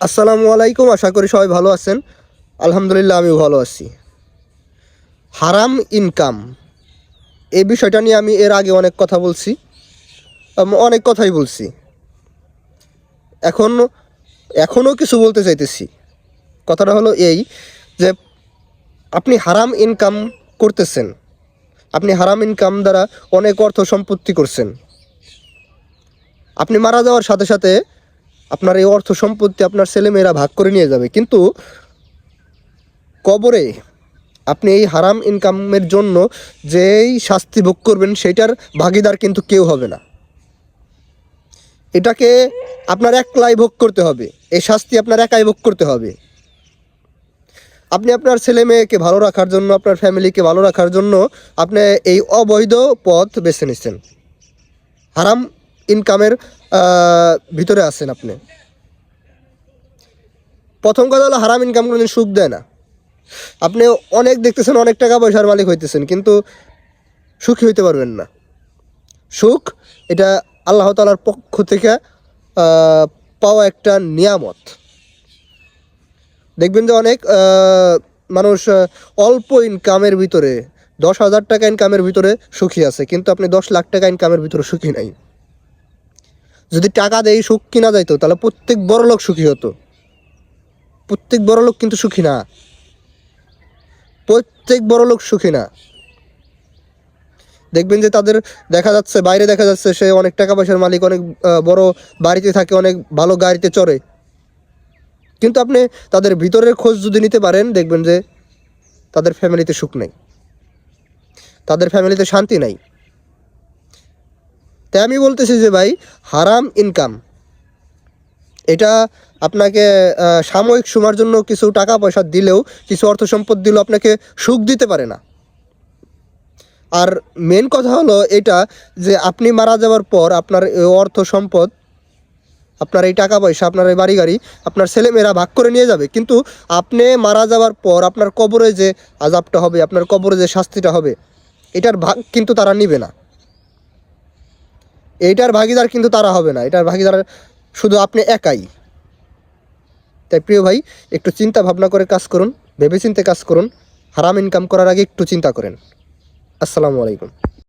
আসসালামু আলাইকুম, আশা করি সবাই ভালো আছেন। আলহামদুলিল্লাহ, আমিও ভালো আছি। হারাম ইনকাম এই বিষয়টা নিয়ে আমি এর আগে অনেক কথা বলছি। অনেক কথাই বলছি। এখন, এখনও কিছু বলতে চাইতেছি। কথাটা হলো এই যে, আপনি হারাম ইনকাম করতেছেন। আপনি হারাম ইনকাম দ্বারা অনেক অর্থ সম্পত্তি করছেন। আপনি মারা যাওয়ার সাথে সাথে আপনার এই অর্থ সম্পত্তি আপনার ছেলেমেয়েরা ভাগ করে নিয়ে যাবে। কিন্তু কবরে আপনি এই হারাম ইনকামের জন্য যেই শাস্তি ভোগ করবেন, সেটার ভাগিদার কিন্তু কেউ হবে না। এটাকে আপনার একলাই ভোগ করতে হবে। এই শাস্তি আপনার একাই ভোগ করতে হবে। আপনি আপনার ছেলে মেয়েকে ভালো রাখার জন্য, আপনার ফ্যামিলিকে ভালো রাখার জন্য আপনি এই অবৈধ পথ বেছে নিচ্ছেন। হারাম ইনকামের ভিতরে আছেন আপনি। প্রথম কথা হলো হারাম ইনকাম কোনোদিন সুখ দেয় না। আপনি অনেক দেখতেছেন, অনেক টাকা পয়সার মালিক হইতেছেন, কিন্তু সুখী হইতে পারবেন না। সুখ, এটা আল্লাহ তালার পক্ষ থেকে পাওয়া একটা নিয়ামত। দেখবেন যে অনেক মানুষ অল্প ইনকামের ভিতরে, দশ হাজার টাকা ইনকামের ভিতরে সুখী আছে, কিন্তু আপনি দশ লাখ টাকা ইনকামের ভিতরে সুখী নাই। যদি টাকা দেয় সুখ কিনা যাইতো, তাহলে প্রত্যেক বড় লোক সুখী হতো। প্রত্যেক বড় লোক কিন্তু সুখী না। প্রত্যেক বড় লোক সুখী না। দেখবেন যে তাদের দেখা যাচ্ছে, বাইরে দেখা যাচ্ছে সে অনেক টাকা পয়সার মালিক, অনেক বড় বাড়িতে থাকে, অনেক ভালো গাড়িতে চড়ে। কিন্তু আপনি তাদের ভিতরের খোঁজ যদি নিতে পারেন, দেখবেন যে তাদের ফ্যামিলিতে সুখ নেই। তাদের ফ্যামিলিতে শান্তি নাই। তাই আমি বলতেছি যে ভাই, হারাম ইনকাম এটা আপনাকে সাময়িক সময়ের জন্য কিছু টাকা পয়সা দিলেও কিছু অর্থ সম্পদ দিলেও আপনাকে সুখ দিতে পারে না। আর মেন কথা হলো এটা যে আপনি মারা যাওয়ার পর আপনার অর্থ সম্পদ, আপনার এই টাকা পয়সা আপনার এই বাড়ি গাড়ি আপনার ছেলেমেয়েরা ভাগ করে নিয়ে যাবে। কিন্তু আপনি মারা যাওয়ার পর আপনার কবরে যে আজাবটা হবে, আপনার কবরে যে শাস্তিটা হবে, এটার ভাগ কিন্তু তারা নিবে না। এইটার ভাগিদার কিন্তু তারা হবে না। এটার ভাগিদার শুধু আপনি একাই। তাই প্রিয় ভাই, একটু চিন্তা ভাবনা করে কাজ করুন, ভেবেচিন্তে কাজ করুন, হারাম ইনকাম করার আগে একটু চিন্তা করেন। আসসালামু আলাইকুম।